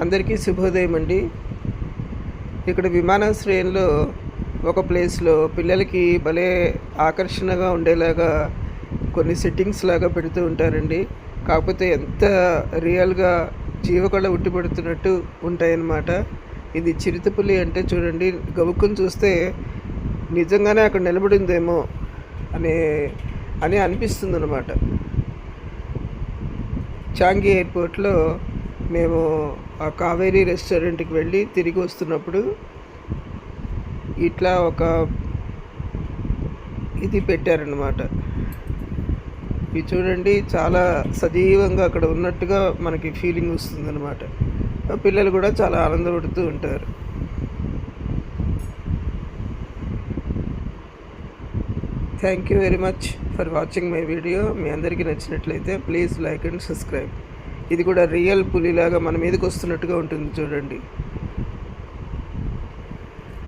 అందరికీ శుభోదయం అండి. ఇక్కడ విమానాశ్రయంలో ఒక ప్లేస్లో పిల్లలకి భలే ఆకర్షణగా ఉండేలాగా కొన్ని సెట్టింగ్స్ లాగా పెడుతూ ఉంటారండి. కాకపోతే ఎంత రియల్గా జీవకళ ఉట్టిపడుతున్నట్టు ఉంటాయన్నమాట. ఇది చిరుతపులి అంటే చూడండి గబుక్కుని చూస్తే నిజంగానే అక్కడ నిలబడిందేమో అనే అని అనిపిస్తుంది అనమాట చాంగి ఎయిర్పోర్ట్లో మేము ఆ కావేరీ రెస్టారెంట్కి వెళ్ళి తిరిగి వస్తున్నప్పుడు ఇట్లా ఒక ఇది పెట్టారనమాట ఇది చూడండి చాలా సజీవంగా అక్కడ ఉన్నట్టుగా మనకి ఫీలింగ్ వస్తుందన్నమాట. పిల్లలు కూడా చాలా ఆనందపడుతూ ఉంటారు. Thank you very much for watching my video మీ అందరికీ నచ్చినట్లయితే ప్లీజ్ లైక్ అండ్ సబ్స్క్రైబ్. ఇది కూడా రియల్ పులిలాగా మన మీదకి వస్తున్నట్టుగా ఉంటుంది చూడండి.